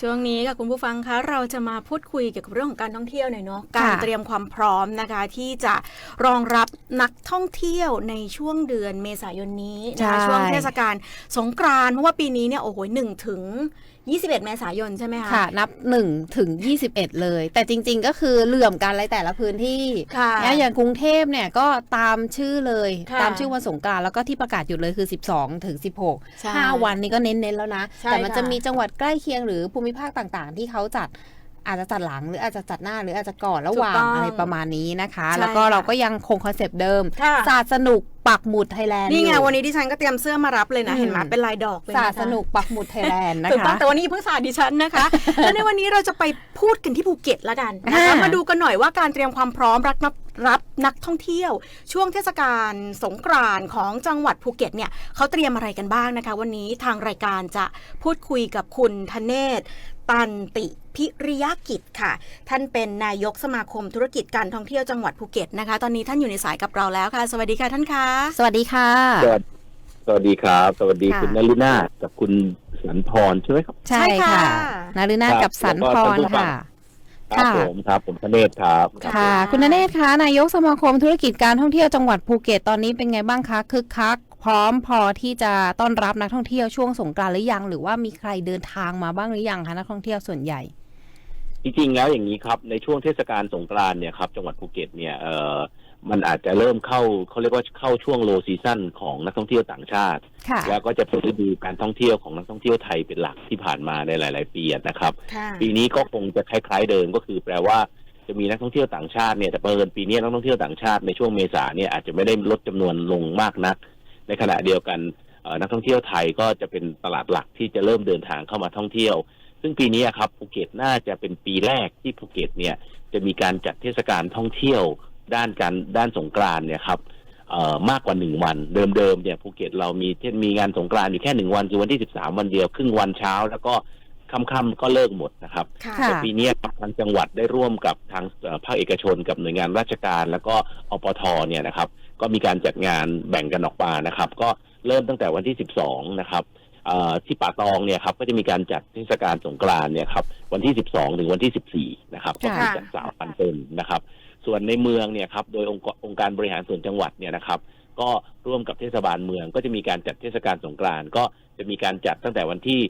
ช่วงนี้ค่ะคุณผู้ฟังคะเราจะมาพูดคุยเกี่ยวกับเรื่องของการท่องเที่ยวหน่อยเนาะการเตรียมความพร้อมนะคะที่จะรองรับนักท่องเที่ยวในช่วงเดือนเมษายนนี้นะคะใช่ช่วงเทศกาลสงกรานต์เพราะว่าปีนี้เนี่ยโอ้โหหนึ่งถึง21 เมษายนใช่ไหมคะค่ะ นับ 1 ถึง 21 เลย แต่จริงๆก็คือเหลื่อมกันอะไรแต่ละพื้นที่ค่ะเนี่ยอย่างกรุงเทพเนี่ยก็ตามชื่อเลยค่ะตามชื่อวันสงกรานต์แล้วก็ที่ประกาศอยู่เลยคือ 12 ถึง 16ใช่5วันนี้ก็เน้นๆแล้วนะใช่แต่มันจะค่ะมีจังหวัดใกล้เคียงหรือภูมิภาคต่างๆ ที่เขาจัด อาจจะจัดหลังหรืออาจจะจัดหน้าหรืออาจจะก่อนระหว่างถูกต้องอะไรประมาณนี้นะคะใช่แล้วก็ค่ะเราก็ยังคงคอนเซปต์เดิมค่ะศาสตร์สนุกปักหมุดไทยแลนด์นี่ไงอยู่วันนี้ดิฉันก็เตรียมเสื้อมารับเลยนะอืมเห็นไหมเป็นลายดอกเลยศานะสตร์คะสนุกปักหมุดไทยแลนด์นะถูกต้อคะงแต่วันนี้เพิ่งสาดิฉันนะคะและในวันนี้เราจะไปพูดกันที่ภูเก็ตละกันนะคะอ่ามมาดูกันหน่อยว่าการเตรียมความพร้อมรับนับรับนักท่องเที่ยว ช่วงเทศกาลสงกรานต์ของจังหวัดภูเก็ตเนี่ยเขาเตรียมอะไรกันบ้างนะคะ วันนี้ทางรายการจะพูดคุยกับคุณธเนศตันติ พิริยกิจค่ะ ท่านเป็นนายกสมาคมธุรกิจการท่องเที่ยวจังหวัดภูเก็ตนะคะ ตอนนี้ท่านอยู่ในสายกับเราแล้วค่ะ สวัสดีค่ะท่านคะสวัสดีค่ะสวัสดีสวัสดีครับ สวัสดีค่ะคุณนลินาถกับคุณสันพรใช่ไหมครับ ใช่ค่ะนารุณาถครับกับสันแล้วพก็รท่านผู้ฟังค่ะครับค่ะผมครับผมธเนศครับครับค่ะ คุณณเนศคะนายกสมาคมธุรกิจการท่องเที่ยวจังหวัดภูเก็ตตอนนี้เป็นไงบ้างคะคึกคัก พร้อมพอที่จะต้อนรับนักท่องเที่ยวช่วงสงกรานต์หรือยัง หรือว่ามีใครเดินทางมาบ้างหรือยังคะนักท่องเที่ยวส่วนใหญ่ จริงๆแล้วอย่างนี้ครับในช่วงเทศกาลสงกรานต์เนี่ยครับจังหวัดภูเก็ตเนี่ยเอ่อมันอาจจะเริ่มเข้าเขาเรียกว่าเข้าช่วงโลซีซั่นของนักท่องเที่ยวต่างชาติ ค่ะ แล้วก็จะเป็นฤดูการท่องเที่ยวของนักท่องเที่ยวไทยเป็นหลักที่ผ่านมาในหลาย ๆ ปีนะครับ ค่ะ ปีนี้ก็คงจะคล้าย ๆ เดิมก็คือแปลว่าจะมีนักท่องเที่ยวต่างชาติเนี่ยแต่เปินปีนี้นักท่องเที่ยวต่างชาติในช่วงเมษาเนี่ยอาจจะไม่ได้ลดจำนวนลงมากนัก ในขณะเดียวกันเอ่อนักท่องเที่ยวไทยก็จะเป็นตลาดหลักที่จะเริ่มเดินทางเข้ามาท่องเที่ยว ซึ่งปีนี้ครับภูเก็ตน่าจะเป็นปีแรกที่ภูเก็ตเนี่ยจะมีการจัดเทศกาลท่องเที่ยวด้านการด้านสงกรานต์เนี่ยครับเอ่อมากกว่าหนึ่งวัน เดิมๆเนี่ยภูเก็ตเรามีเช่นมีงานสงกรานต์อยู่แค่หนึ่งวันคือวันที่สิบสามวันเดียวครึ่งวันเช้า แล้วก็ค่ำๆก็เลิกหมดนะครับค่ะค่ะแต่ปีนี้ทางจังหวัดได้ร่วมกับทางเอ่อภาคเอกชนกับหน่วยงานราชการ แล้วก็อปทเนี่ยนะครับ ก็มีการจัดงานแบ่งกันออกมานะครับ ก็เริ่มตั้งแต่วันที่ 12 นะครับเอ่อ ที่ป่าตองเนี่ยครับก็จะมีการจัดเทศกาลสงกรานต์เนี่ยครับวันที่ 12 ถึงวันที่ 14 นะครับก็ค่ะคือจัดสามวันเต็มนะครับ ส่วนในเมืองเนี่ยครับโดยองค์กรองค์การบริหารส่วนจังหวัดเนี่ยนะครับ ก็ร่วมกับเทศบาลเมือง ก็จะมีการจัดเทศกาลสงกรานต์ก็จะมีการจัดตั้งแต่วันที่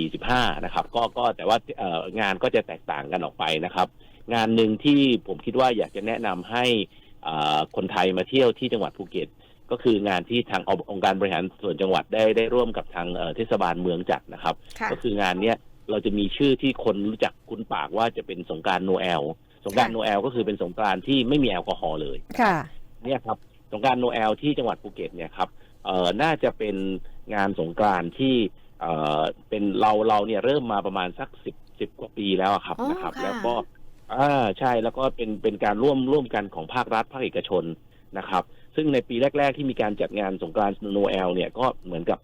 13 14 15 นะครับ ก็ก็แต่ว่าเอ่องานก็จะแตกต่างกันออกไปนะครับ งานหนึ่งที่ผมคิดว่าอยากจะแนะนำให้อ่าคนไทยมาเที่ยวที่จังหวัดภูเก็ต ก็คืองานที่ทางองค์การบริหารส่วนจังหวัดได้ได้ร่วมกับทางเอ่อเทศบาลเมืองจัดนะครับ ค่ะ ก็คืองานเนี้ยเราจะมีชื่อที่คนรู้จักคุ้นปากว่าจะเป็นสงกรารโนแอลสงกรารค่ะโนแอลก็คือเป็นสงกรารที่ไม่มีแอลกอฮอล์เลย ค่ะ เนี่ยครับสงกรารโนแอลที่จังหวัดภูเก็ตเนี่ยครับเอ่อน่าจะเป็นงานสงกรานต์ที่เอ่อเป็นเราเราเนี่ยเริ่มมาประมาณสักสิบสิบกว่าปีแล้วอะครับอ๋อนะครับ ค่ะ แล้วก็อ่าใช่แล้วก็เป็นเป็นการร่วมร่วมกันของภาครัฐภาคเอกชนนะครับ ซึ่งในปีแรก ๆ ที่มีการจัดงานสงกรานต์โนแอลเนี่ยก็เหมือนกับ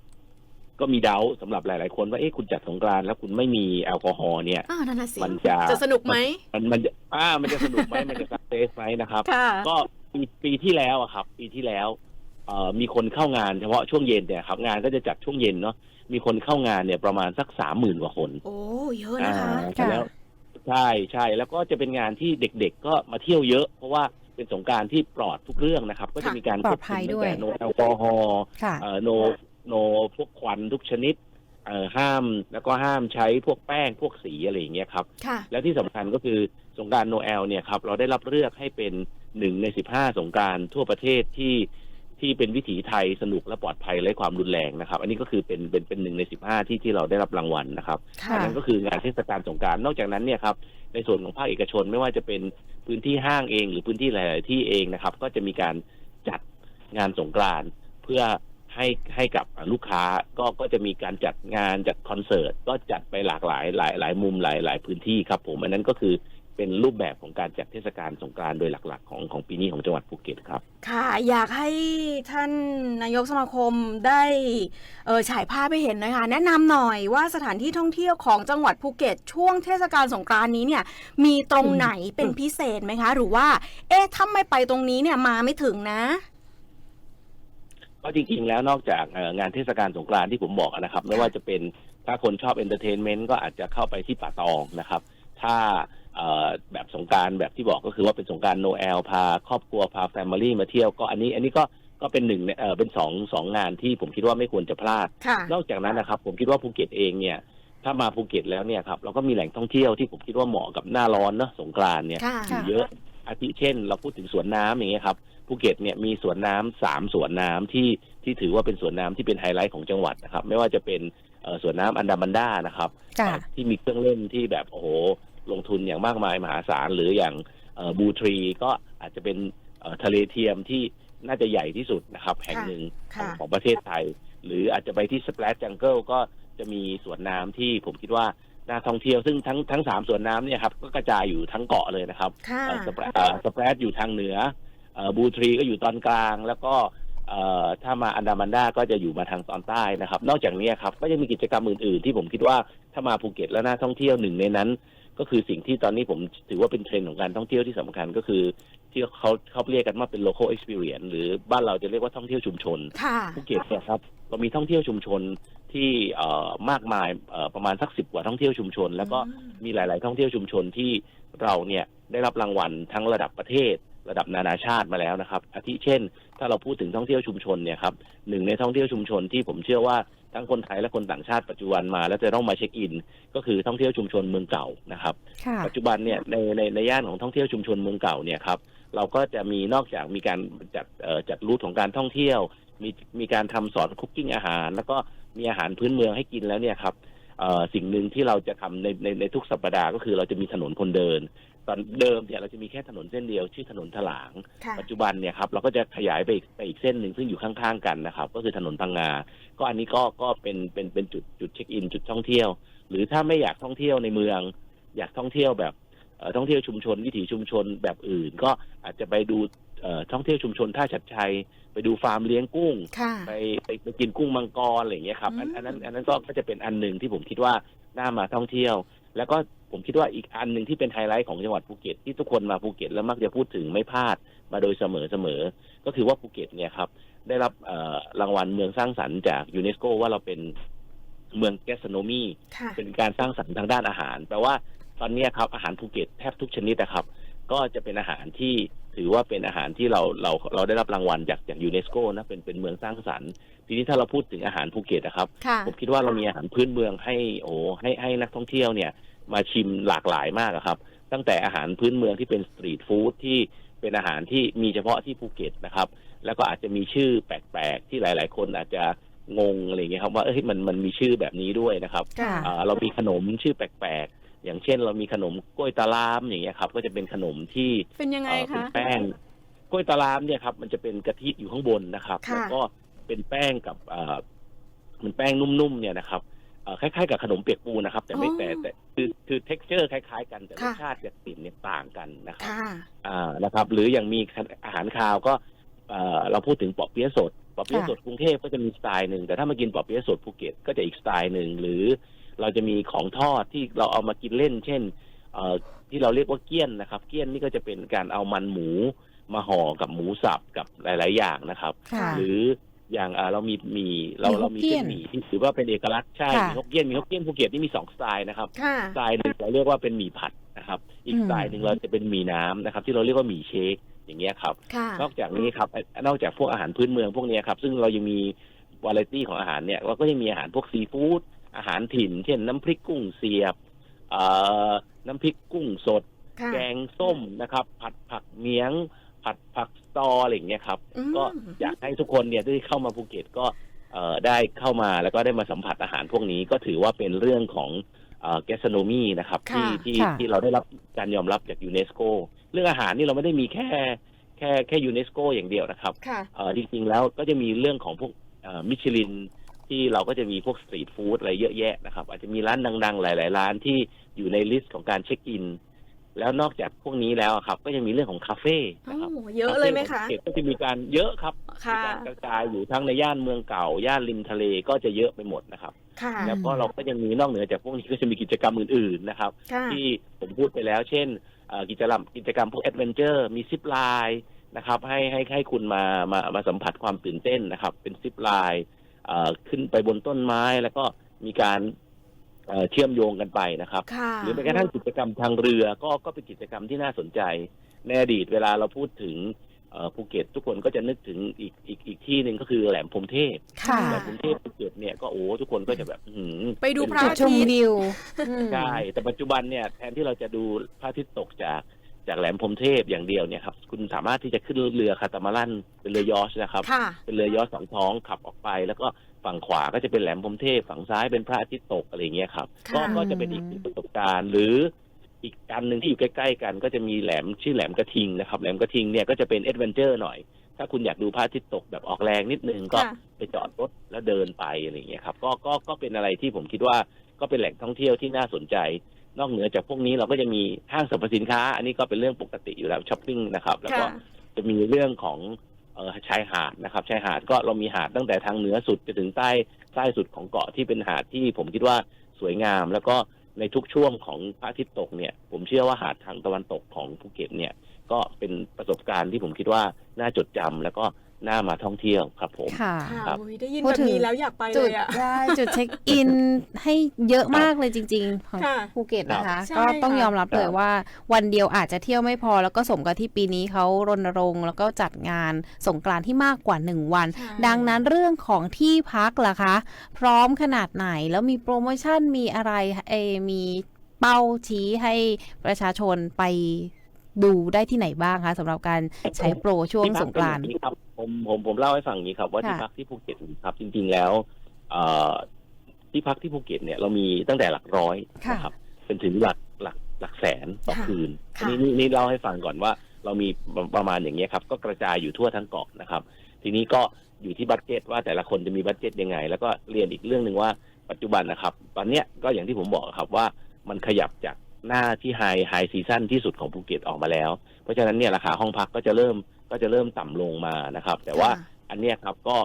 ก็มีเดาสำหรับหลาย ๆ คนว่าเอ๊ะคุณจัดสงกรานต์แล้วคุณไม่มีแอลกอฮอล์เนี่ยอ่านั่นน่ะสิมันจะจะสนุกไหมมันมันจะอ่ามันจะสนุกไหมมันจะสักเซสไหมนะครับค่ะก็ปีปีที่แล้วอะครับ ปีที่แล้วเอ่อมีคนเข้างานเฉพาะช่วงเย็นเนี่ยครับงานก็จะจัดช่วงเย็นเนาะมีคนเข้างานเนี่ยประมาณสักสามหมื่นกว่าคน โอ้เยอะนะคะอ่าแล้วใช่ใช่แล้วก็จะเป็นงานที่เด็กๆก็มาเที่ยวเยอะ เพราะว่า เป็นสงกรารที่ปลอดทุกเรื่องนะครับ ก็จะมีการปลอดภัยด้วยโนแอลกอฮอล์ค่ะเอ่อโนโนพวกควันทุกชนิดเอ่อห้ามแล้วก็ห้ามใช้พวกแป้งพวกสีอะไรอย่างเงี้ยครับค่ะแล้วที่สำคัญก็คือสงกรารโนแอลเนี่ยครับเราได้รับเลือกให้เป็นหนึ่งในสิบห้าสงกรารทั่วประเทศที่ ที่เป็นวิถีไทยสนุกและปลอดภัยไร้ความรุนแรงนะครับ อันนี้ก็คือเป็นเป็นเป็นหนึ่งในสิบห้าที่ที่เราได้รับรางวัลนะครับค่ะ อันนั้นก็คืองานเทศกาลสงกรารนอกจากนั้นเนี่ยครับในส่วนของภาคเอกชนไม่ว่าจะเป็นพื้นที่ห้างเอง หรือพื้นที่หลาย ๆ ที่เองนะครับ ก็จะมีการจัดงานสงกรานต์เพื่อให้ให้กับลูกค้าก็ก็จะมีการจัดงานจัดคอนเสิร์ตก็จัดไปหลากหลายหลายหลายมุมหลายหลายพื้นที่ครับผมอันนั้นก็คือ เป็นรูปแบบของการจัดเทศกาลสงกรานต์โดยหลัก ๆ ของของปีนี้ของจังหวัดภูเก็ตครับ ค่ะ อยากให้ท่านนายกสมาคมได้เออฉายภาพไปเห็นหนะคะแนะนำหน่อยว่าสถานที่ท่องเที่ยวของจังหวัดภูเก็ต ช่วงเทศกาลสงกรานต์นี้เนี่ย มีตรงไหนเป็นพิเศษไหมคะ หรือว่า เอ๊ะถ้าไม่ไปตรงนี้เนี่ยมาไม่ถึงนะก็จริงๆแล้วนอกจากเอ่องานเทศกาลสงกรานต์ที่ผมบอกนะครับ ไม่ว่าจะเป็นถ้าคนชอบเอนเตอร์เทนเมนต์ก็อาจจะเข้าไปที่ป่าตองนะครับ ถ้าเอ่อ แบบสงกรารแบบที่บอกก็คือว่าเป็นสงกรารโนแอลพาครอบครัวพาแฟมิลี่มาเที่ยวก็อันนี้อันนี้ก็ก็เป็นหนึ่งในเออเป็นสองสองงานที่ผมคิดว่าไม่ควรจะพลาดค่ะนอกจากนั้นนะครับผมคิดว่าภูเก็ตเองเนี่ยถ้ามาภูเก็ตแล้วเนี่ยครับเราก็มีแหล่งท่องเที่ยวที่ผมคิดว่าเหมาะกับหน้าร้อนเนอะสงกรานต์เนี่ยค่ะอยู่เยอะอาทิเช่น เราพูดถึงสวนน้ำอย่างเงี้ยครับภูเก็ตเนี่ยมีสวนน้ำสามสวนน้ำที่ที่ถือว่าเป็นสวนน้ำที่เป็นไฮไลท์ของจังหวัดนะครับ ไม่ว่าจะเป็นเอ่อสวนน้ำอันดามันดานะครับค่ะเอ่อที่มีเครื่องเล่นที่แบบโอ้โห ลงทุนอย่างมากมายมหาศาล หรืออย่างบูทรีก็อาจจะเป็นเอ่อทะเลเทียมที่น่าจะใหญ่ที่สุดนะครับ แห่งหนึ่งของค่ะของประเทศไทย หรืออาจจะไปที่ส p ป a จังเกิลก็จะมีสวนน้ำที่ผมคิดว่าน่าท่องเที่ยวซึ่งทั้งทั้งสามสวนน้ำเนี่ยครับก็กระจายอยู่ทั้งเกาะเลยนะครับค่ะสเปรสเปรดอยู่ทางเหนือบูทรีก็อยู่ตอนกลาง แล้วก็เอ่อ ถ้ามาอันดามันดาก็จะอยู่มาทางตอนใต้นะครับ นอกจากนี้ครับก็ยังมีกิจกรรมอื่นๆ ที่ผมคิดว่าถ้ามาภูเก็ตแล้วน่าท่องเที่ยวหนึ่งในนั้น ก็คือสิ่งที่ตอนนี้ผมถือว่าเป็นเทรนด์ของการท่องเที่ยวที่สำคัญก็คือ ที่เขาเขาเรียกกันว่าเป็น local experience หรือบ้านเราจะเรียกว่าท่องเที่ยวชุมชนค่ะภูเก็ตเนี่ยครับเรามีท่องเที่ยวชุมชนที่เอ่อมากมายเอ่อประมาณสักสิบกว่าท่องเที่ยวชุมชน แล้วก็อืมมีหลาย ๆ ท่องเที่ยวชุมชนที่เราเนี่ยได้รับรางวัลทั้งระดับประเทศ ระดับนานาชาติมาแล้วนะครับอาทิเช่น ถ้าเราพูดถึงท่องเที่ยวชุมชนเนี่ยครับหนึ่งในท่องเที่ยวชุมชนที่ผมเชื่อว่าทั้งคนไทยและคนต่างชาติปัจจุบันมา แล้วจะต้องมาเช็คอิน ก็คือท่องเที่ยวชุมชนเมืองเก่านะครับค่ะปัจจุบันเนี่ยในในในย่านของท่องเที่ยวชุมชนเมืองเก่าเนี่ยครับเราก็จะมีนอกจากมีการจัดเอ่อจัดรูทของการท่องเที่ยว มีมีการทำสอนคุกกิ้งอาหาร แล้วก็มีอาหารพื้นเมืองให้กินแล้วเนี่ยครับเอ่อสิ่งหนึ่งที่เราจะทำในในในทุกสัปดาห์ก็คือเราจะมีถนนคนเดิน ตอนเดิมเนี่ยเราจะมีแค่ถนนเส้นเดียวชื่อถนนถลาง ค่ะปัจจุบันเนี่ยครับเราก็จะขยายไปอีกไปอีกเส้นหนึ่งซึ่งอยู่ข้างๆกันนะครับ ก็คือถนนพังงา ก็อันนี้ก็ก็เป็นเป็นเป็นจุดจุดเช็คอินจุดท่องเที่ยว หรือถ้าไม่อยากท่องเที่ยวในเมือง อยากท่องเที่ยวแบบเอ่อท่องเที่ยวชุมชนวิถีชุมชนแบบอื่น ก็อาจจะไปดูเอ่อท่องเที่ยวชุมชนท่าชัดชัย ไปดูฟาร์มเลี้ยงกุ้ง ค่ะ ไปไปไปกินกุ้งมังกรอะไรอย่างเงี้ยครับอันอืม อันนั้นอันนั้นก็ก็จะเป็นอันหนึ่งที่ผมคิดว่าน่ามาท่องเที่ยว แล้วก็ ผมคิดว่าอีกอันหนึ่งที่เป็นไฮไลท์ของจังหวัดภูเก็ตที่ทุกคนมาภูเก็ตแล้วมักจะพูดถึงไม่พลาดมาโดยเสมอเสมอก็คือว่าภูเก็ตเนี่ยครับได้รับเอ่อรางวัลเมืองสร้างสรรค์จากยูเนสโกว่าเราเป็นเมืองแกสโนมีค่ะเป็นการสร้างสรรค์ทางด้านอาหารแปลว่าตอนเนี้ยครับอาหารภูเก็ตแทบทุกชนิดนะครับ ก็จะเป็นอาหารที่ถือว่าเป็นอาหารที่เราเราเราได้รับรางวัลจากจากยูเนสโกนะเป็นเป็นเมืองสร้างสรรค์ทีนี้ถ้าเราพูดถึงอาหารภูเก็ตนะครับค่ะผมคิดว่าเรามีอาหารพื้นเมืองให้โอ้ให้ให้นักท่องเที่ยวเนี่ย มาชิมหลากหลายมากอะครับ ตั้งแต่อาหารพื้นเมืองที่เป็นสตรีทฟู้ดที่เป็นอาหารที่มีเฉพาะที่ภูเก็ตนะครับ แล้วก็อาจจะมีชื่อแปลกๆ ที่หลาย ๆ คนอาจจะงงอะไรอย่างเงี้ยครับว่าเอ้ยมันมันมีชื่อแบบนี้ด้วยนะครับค่ะอ่าเรามีขนมชื่อแปลกๆ อย่างเช่น เรามีขนมกล้วยตาลามอย่างเงี้ยครับ ก็จะเป็นขนมที่เป็นยังไงเอ่อเป็นคะแป้งกล้วยตาลามเนี่ยครับมันจะเป็นกะทิอยู่ข้างบนนะครับค่ะแล้วก็เป็นแป้งกับเอ่อมันแป้งนุ่มๆเนี่ยนะครับเอ่อ คล้ายๆกับขนมเปียกปูนะครับ แต่ไม่แต่แต่คือคือ texture คล้ายๆ กันแต่รสชาติกับกลิ่นเนี่ยต่างกันนะครับค่ะอ่านะครับ หรืออย่างมีอาหารคาวก็เอ่อเราพูดถึงปอเปี๊ยะสดปอเปี๊ยะสดกรุงเทพก็จะมีสไตล์หนึ่งแต่ถ้ามากินปอเปี๊ยะสดภูเก็ตก็จะอีกสไตล์หนึ่งหรือเราจะมีของทอดที่เราเอามากินเล่น เช่นเอ่อที่เราเรียกว่าเกี้ยนนะครับ เกี้ยนนี่ก็จะเป็นการเอามันหมูมาห่อกับหมูสับกับหลาย ๆ อย่างนะครับค่ะหรือ อย่างอ่าเรามีหมีเราหมี่ฮเรากมีเกี้เส้ยนนหมี่ที่ถือว่าเป็นเอกลักษณ์ใช่ค่ะมีฮกเกี้ยนมีฮกเกี้ยนภูเก็ตนี่มีสองสไตล์นะครับค่ะสไตล์หนึ่งเราเรียกว่าเป็นหมี่ผัดนะครับ อีกอืมสไตล์หนึ่งเราจะเป็นหมี่น้ำนะครับ ที่เราเรียกว่าหมี่เชคอย่างเงี้ยครับค่ะนอกจากนี้ครับนอกจากพวกอาหารพื้นเมืองพวกเนี้ยครับซึ่งเรายังมีวาไรตี้ของอาหารเนี่ยเราก็ยังมีอาหารพวกซีฟู้ดอาหารถิ่น เช่นน้ำพริกกุ้งเสียบเอ่อน้ำพริกกุ้งสดค่ะแกงส้มนะครับ ผัดผักเมียง ผัดผักสตออะไรอย่างเงี้ยครับ อืม ก็อยากให้ทุกคนเนี่ยที่เข้ามาภูเก็ตก็เอ่อได้เข้ามาแล้วก็ได้มาสัมผัสอาหารพวกนี้ก็ถือว่าเป็นเรื่องของแกสโนมีนะครับที่ค่ะที่ค่ะ ที่เราได้รับการยอมรับจากยูเนสโกเรื่องอาหารนี่เราไม่ได้มีแค่แค่แค่ยูเนสโกอย่างเดียวนะครับ ค่ะ เอ่อจริงๆแล้วก็จะมีเรื่องของพวกมิชลินที่เราก็จะมีพวกสตรีทฟู้ดอะไรเยอะแยะนะครับ อาจจะมีร้านดังๆ หลาย ๆ ร้านที่อยู่ในลิสต์ของการเช็คอิน แล้วนอกจากพวกนี้แล้วอะครับ ก็ยังมีเรื่องของคาเฟ่โอ้นะครับเยอะเลยไหมคะาเฟ่ของภูเก็ตก็จะมีการเยอะครับมีค่ะการกระจายอยู่ทั้งในย่านเมืองเก่า ย่านริมทะเลก็จะเยอะไปหมดนะครับ ค่ะแล้วก็เราก็ยังมีนอกเหนือจากพวกนี้ก็จะมีกิจกรรมอื่นๆนะครับ ค่ะ ที่ผมพูดไปแล้ว เช่นเอ่อกิจกรรมกิจกรรมพวกแอดเวนเจอร์มีซิปไลน์นะครับให้ให้ให้คุณมามามาสัมผัสความตื่นเต้นนะครับ เป็นซิปไลน์เอ่อขึ้นไปบนต้นไม้แล้วก็มีการ เอ่อเชื่อมโยงกันไปนะครับค่ะหรือแม้กระทั่งกิจกรรมทางเรือก็ก็เป็นกิจกรรมที่น่าสนใจในอดีตเวลาเราพูดถึงเอ่อภูเก็ตทุกคนก็จะนึกถึงอีกอีกอีกที่หนึ่งก็คือแหลมพรหมเทพค่ะแหลมพรหมเทพภูเก็ตเนี่ยก็โอ้ทุกคนก็จะแบบอื้อหือไปดูพระจุดอาชมทิตย์วิวอืมใช่แต่ปัจจุบันเนี่ยแทนที่เราจะดูพระอาทิตย์ตกจากจากแหลมพรหมเทพอย่างเดียวเนี่ยครับคุณสามารถที่จะขึ้นเรือคาตามารันเป็นเรือยอชนะครับค่ะเป็นเรือยอชสองท้องขับออกไป แล้วก็ ฝั่งขวาก็จะเป็นแหลมพรหมเทพฝั่งซ้ายเป็นพระอาทิตย์ตกอะไรอย่างเงี้ยครับก็ค่ะ ก็จะเป็นอีกหนึ่งประสบการณ์ หรืออีกอันหนึ่งที่อยู่ใกล้ๆกัน ก็จะมีแหลมชื่อแหลมกระทิงนะครับแหลมกระทิงเนี่ยก็จะเป็นเอ็ดเวนเจอร์หน่อย ถ้าคุณอยากดูพระอาทิตย์ตกแบบออกแรงนิดนึงก็ ค่ะ ไปจอดรถแล้วเดินไปอะไรอย่างเงี้ยครับก็ก็ก็เป็นอะไรที่ผมคิดว่าก็เป็นแหล่งท่องเที่ยวที่น่าสนใจ นอกเหนือจากพวกนี้เราก็จะมีห้างสรรพสินค้า อันนี้ก็เป็นเรื่องปกติอยู่แล้วช้อปปิ้งนะครับ แล้วก็ค่ะ จะมีเรื่องของเออ ชายหาดนะครับชายหาดก็เรามีหาดตั้งแต่ทางเหนือสุดจนถึงใต้ใต้สุดของเกาะที่เป็นหาดที่ผมคิดว่าสวยงาม แล้วก็ในทุกช่วงของพระอาทิตย์ตกเนี่ย ผมเชื่อว่าหาดทางตะวันตกของภูเก็ตเนี่ย ก็เป็นประสบการณ์ที่ผมคิดว่าน่าจดจำแล้วก็ น่ามาท่องเที่ยวครับผม ค่ะ ค่ะครับอุ๊ยได้ยินพูดแบบถึง นี้แล้วอยากไปเลจุดยอะ ได้จุดเช็คอินให้เยอะมากเลยจริง ๆ ของค่ะภูเก็ตนะคะ ใช่ก็ต้องค่ะ ยอมรับเลยว่าวันเดียวอาจจะเที่ยวไม่พอ แล้วก็สมกับที่ปีนี้เขารณรงค์ แล้วก็จัดงานสงกรานต์ที่มากกว่า 1 วัน ใช่ ดังนั้นเรื่องของที่พักล่ะคะ พร้อมขนาดไหนแล้วมีโปรโมชั่นมีอะไรเออมีเป้าชี้ให้ประชาชนไปดูได้ที่ไหนบ้างคะสำหรับการใช้โปรช่วงที่พัสงกรานต์เป็อย่ครับ ผมผมผมเล่าให้ฟังอย่างนี้ครับว่าค่ะที่พักที่ภูเก็ตครับ จริง ๆแล้วเอ่อที่พักที่ภูเก็ตเนี่ยเรามีตั้งแต่หลักร้อยค่ะนะครับเป็นถึงหลักหลักหลักแสนต่อค่ะคืนค่ะอันนี้นี่นี่เล่าให้ฟังก่อนว่า เรามีประมาณอย่างเงี้ยครับ ก็กระจายอยู่ทั่วทั้งเกาะนะครับ ทีนี้ก็อยู่ที่บัตเจ็ตว่าแต่ละคนจะมีบัตเจ็ตยังไง แล้วก็เรียนอีกเรื่องหนึ่งว่าปัจจุบันนะครับ ตอนเนี้ยก็อย่างที่ผมบอกครับว่ามันขยับจากหน้าที่ไฮไฮซีซั่นที่สุดของภูเก็ตออกมาแล้ว เพราะฉะนั้นเนี่ยราคาห้องพักก็จะเริ่ม ก็จะเริ่มต่ำลงมานะครับ แต่ว่าค่ะอันเนี้ยครับก็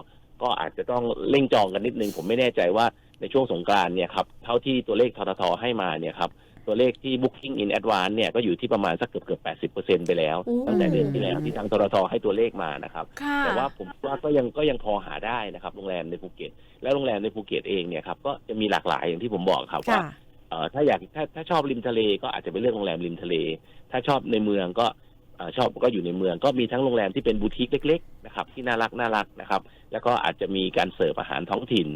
ก็อาจจะต้องเร่งจองกันนิดนึง ผมไม่แน่ใจว่าในช่วงสงกรานต์เนี่ยครับเท่าที่ตัวเลขทททให้มาเนี่ยครับตัวเลขที่ booking in advance เนี่ยก็อยู่ที่ประมาณสักเกือบเกือบแปดสิบเปอร์เซ็นไปแล้วโอ้ตั้งแต่เดือนที่แล้วที่ทางทททให้ตัวเลขมานะครับค่ะแต่ว่าผมว่าก็ยังก็ยังพอหาได้นะครับโรงแรมในภูเก็ต และโรงแรมในภูเก็ตเองเนี่ยครับก็จะมีหลากหลายอย่างที่ผมบอกครับว่าค่ะเอ่อถ้าอยากถ้าถ้าชอบริมทะเลก็อาจจะไปเลือกโรงแรมริมทะเล ถ้าชอบในเมืองก็เอ่อ ชอบก็อยู่ในเมืองก็มีทั้งโรงแรมที่เป็นบูติกเล็กๆนะครับที่น่ารักน่ารักนะครับ แล้วก็อาจจะมีการเสิร์ฟอาหารท้องถิ่น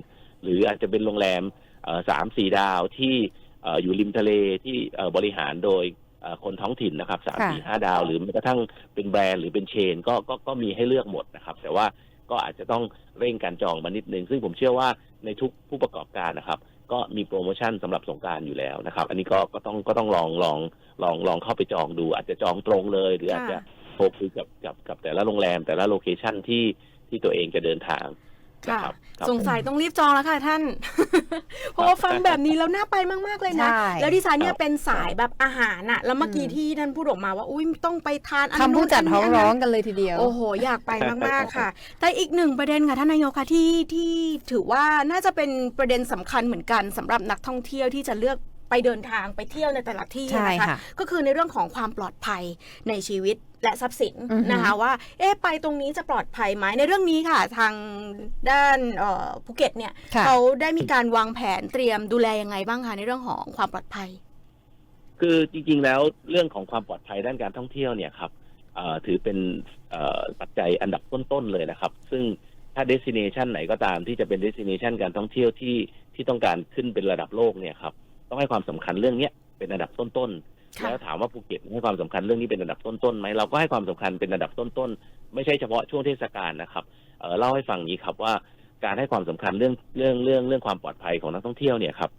หรืออาจจะเป็นโรงแรมเอ่อสามสี่ดาวที่เอ่ออยู่ริมทะเลที่เอ่อบริหารโดยเอ่อคนท้องถิ่นนะครับสามค่ะสี่ห้าดาว หรือแม้กระทั่งเป็นแบรนด์หรือเป็นเชนก็ก็ก็มีให้เลือกหมดนะครับ แต่ว่าก็อาจจะต้องเร่งการจองมานิดนึง ซึ่งผมเชื่อว่าในทุกผู้ประกอบการนะครับ ก็มีโปรโมชั่นสำหรับสงกรารอยู่แล้วนะครับ อันนี้ก็ก็ต้องก็ต้องลองลองลองลองเข้าไปจองดู อาจจะจองตรงเลย หรืออาจจะโทรคุยกับกับกับแต่ละโรงแรมแต่ละโลเคชั่นที่ที่ตัวเองจะเดินทาง ค่ะนะครับครับสงสัยต้องรีบจองแล้วค่ะท่าน เพราะว่าฟังแบบนี้แล้วน่าไปมากๆเลยนะใช่แล้วดิฉันเนี่คยรับเป็นสายแบบอาหารอะแล้วเมื่อกี้อืมที่ท่านพูดออกมาว่า อุ้ยต้องไปทานอันคำผู้จัดนู้นท้องนนี้ร้องนกันเลยทีเดียว โอ้โห อยากไปมากๆค่ะ แต่อีกหนึ่งประเด็นค่ะท่านนายกค่ะที่ที่ถือว่าน่าจะเป็นประเด็นสำคัญเหมือนกันสำหรับนักท่องเที่ยวที่จะเลือก ไปเดินทางไปเที่ยวในแต่ละที่ใช่นะคะค่ะก็คือในเรื่องของความปลอดภัยในชีวิตและทรัพย์สินอือฮึนะคะว่า เอ๊ะไปตรงนี้จะปลอดภัยไหมในเรื่องนี้ค่ะ ทางด้านเอ่อภูเก็ตเนี่ยค่ะเขาได้มีการวางแผนเตรียมดูแลยังไงบ้างคะในเรื่องของความปลอดภัย คือจริง ๆ แล้วเรื่องของความปลอดภัยด้านการท่องเที่ยวเนี่ยครับเอ่อถือเป็นเอ่อปัจจัยอันดับต้นๆเลยนะครับ ซึ่งถ้าเดสิเนชันไหนก็ตามที่จะเป็นเดสิเนชันการท่องเที่ยวที่ที่ต้องการขึ้นเป็นระดับโลกเนี่ยครับ ต้องให้ความสำคัญเรื่องเนี้ยเป็นอันดับต้นๆค่ะแล้วถามว่าภูเก็ตให้ความสำคัญเรื่องนี้เป็นอันดับต้นๆไหมเราก็ให้ความสำคัญเป็นอันดับต้นๆไม่ใช่เฉพาะช่วงเทศกาลนะครับเอ่อเล่าให้ฟังอย่างนี้ครับว่าการให้ความสำคัญเรื่องเรื่องเรื่องเรื่องความปลอดภัยของนักท่องเที่ยวเนี่ยครับ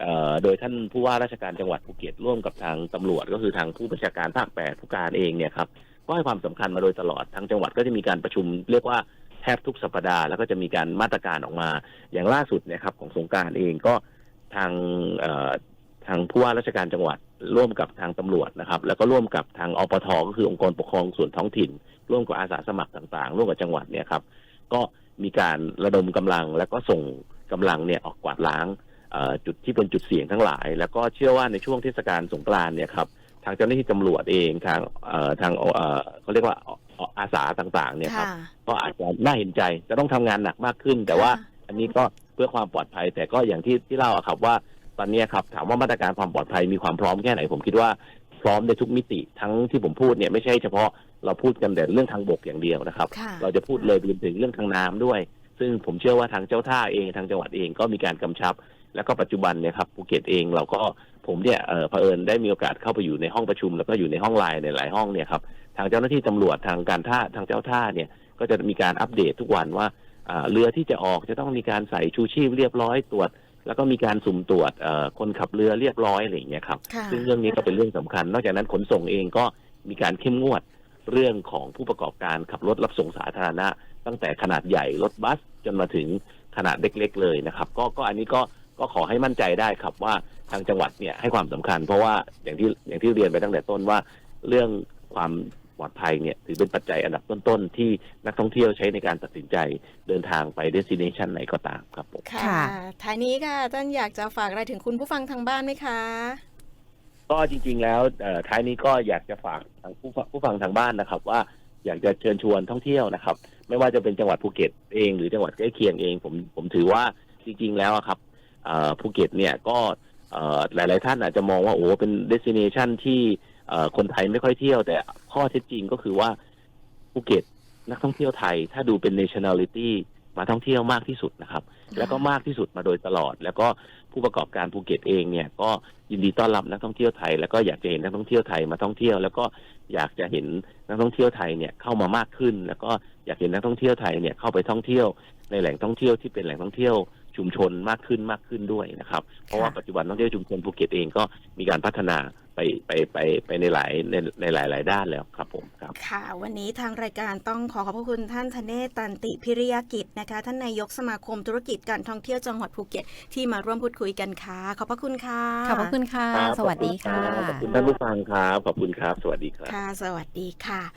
เอ่อโดยท่านผู้ว่าราชการจังหวัดภูเก็ตร่วมกับทางตำรวจ ก็คือทางผู้บัญชาการภาคแปดผู้การเองเนี่ยครับก็ให้ความสำคัญมาโดยตลอดทางจังหวัดก็จะมีการประชุมเรียกว่าแทบทุกสัปดาห์แล้วก็จะมีการมาตรการออกมา อย่างล่าสุดเนี่ยครับของสงกรารเองก็ ทางเอ่อทางผู้ว่าราชการจังหวัด ร่วมกับทางตำรวจนะครับ แล้วก็ร่วมกับทางอปทก็คือองค์กรปกครองส่วนท้องถิ่น ร่วมกับอาสาสมัครต่างๆ ร่วมกับจังหวัดเนี่ยครับ ก็มีการระดมกำลังแล้วก็ส่งกำลังเนี่ยออกกวาดล้างเอ่อจุดที่เป็นจุดเสี่ยงทั้งหลาย แล้วก็เชื่อว่าในช่วงเทศกาลสงกรานต์เนี่ยครับทางเจ้าหน้าที่ตำรวจเองทางเอ่อทางเอ่อเขาเรียกว่าอาสาต่างๆ เนี่ยครับค่ะก็อาจจะน่าเห็นใจจะต้องทำงานหนักมากขึ้น แต่ว่า อันนี้ก็เพื่อความปลอดภัย แต่ก็อย่างที่ที่เล่าอะครับว่าตอนเนี้ยครับถามว่ามาตรการความปลอดภัยมีความพร้อมแค่ไหน ผมคิดว่าพร้อมในทุกมิติทั้งที่ผมพูดเนี่ยไม่ใช่เฉพาะเราพูดกันแต่เรื่องทางบกอย่างเดียวนะครับ ค่ะ เราจะพูดเลยไปจนถึงเรื่องทางน้ำด้วย ซึ่งผมเชื่อว่าทางเจ้าท่าเองทางจังหวัดเองก็มีการกำชับ แล้วก็ปัจจุบันเนี่ยครับภูเก็ตเองเราก็ผมเนี่ยเออเผอิญได้มีโอกาสเข้าไปอยู่ในห้องประชุม แล้วก็อยู่ในห้องไลน์ในหลายห้องเนี่ยครับทางเจ้าหน้าที่ตำรวจทางการท่าทางเจ้าท่าเนี่ยก็จะมีการอัปเดตทุกวันว่าอ่า เรือที่จะออกจะต้องมีการใส่ชูชีพเรียบร้อยตรวจ แล้วก็มีการสุ่มตรวจเอ่อคนขับเรือเรียบร้อยอะไรอย่างเงี้ยครับค่ะซึ่งเรื่องนี้ก็เป็นเรื่องสำคัญ นอกจากนั้นขนส่งเองก็มีการเข้มงวดเรื่องของผู้ประกอบการขับรถรับส่งสาธารณะ ตั้งแต่ขนาดใหญ่รถบัสจนมาถึงขนาดเล็กๆเลยนะครับ ก็ก็อันนี้ก็ก็ขอให้มั่นใจได้ครับว่าทางจังหวัดเนี่ยให้ความสำคัญ เพราะว่าอย่างที่อย่างที่เรียนไปตั้งแต่ต้นว่า เรื่องความ ปลอดภัยเนี่ยถือเป็นปัจจัยอันดับต้น ๆ ที่นักท่องเที่ยวใช้ในการตัดสินใจเดินทางไปเดสติเนชันไหนก็ตามครับผมค่ะค่ะท้ายนี้ค่ะท่านอยากจะฝากอะไรถึงคุณผู้ฟังทางบ้านไหมคะก็จริง ๆ แล้วเอ่อท้ายนี้ก็อยากจะฝากทางผู้ฟังผู้ฟังทางบ้านนะครับ ว่าอยากจะเชิญชวนท่องเที่ยวนะครับ ไม่ว่าจะเป็นจังหวัดภูเก็ตเองหรือจังหวัดใกล้เคียงเอง ผมผมถือว่าจริง ๆ แล้วอะครับเอ่อภูเก็ตเนี่ยก็เอ่อหลาย ๆ ท่านอาจจะมองว่าโอ้เป็นเดส i เนชันที่เอ่อ คนไทยไม่ค่อยเที่ยว แต่ข้อเท็จจริงก็คือว่าภูเก็ตนักท่องเที่ยวไทย ถ้าดูเป็น nationality มาท่องเที่ยวมากที่สุดนะครับ แล้วก็มากที่สุดมาโดยตลอด แล้วก็ผู้ประกอบการภูเก็ตเองเนี่ยก็ยินดีต้อนรับนักท่องเที่ยวไทย แล้วก็อยากจะเห็นนักท่องเที่ยวไทยมาท่องเที่ยว แล้วก็อยากจะเห็นนักท่องเที่ยวไทยเนี่ยเข้ามามากขึ้น แล้วก็อยากเห็นนักท่องเที่ยวไทยเนี่ยเข้าไปท่องเที่ยว ในแหล่งท่องเที่ยวที่เป็นแหล่งท่องเที่ยวชุมชนมากขึ้นมากขึ้นด้วยนะครับ เพราะว่าปัจจุบันท่องเที่ยวชุมชนภูเก็ตเองก็มีการพัฒนา ไปไปไปไปในหลายในในหลายหลายด้านแล้วครับผมครับ ค่ะ วันนี้ทางรายการต้องขอขอบพระคุณท่านธเนศตันติพิริยกิจนะคะ ท่านนายกสมาคมธุรกิจการท่องเที่ยวจังหวัดภูเก็ตที่มาร่วมพูดคุยกันค่ะ ขอบพระคุณค่ะ ขอบพระคุณค่ะ ครับสวัสดีค่ะ ขอบคุณท่านผู้ฟังครับ ขอบคุณครับ สวัสดีครับ ค่ะ สวัสดีค่ะ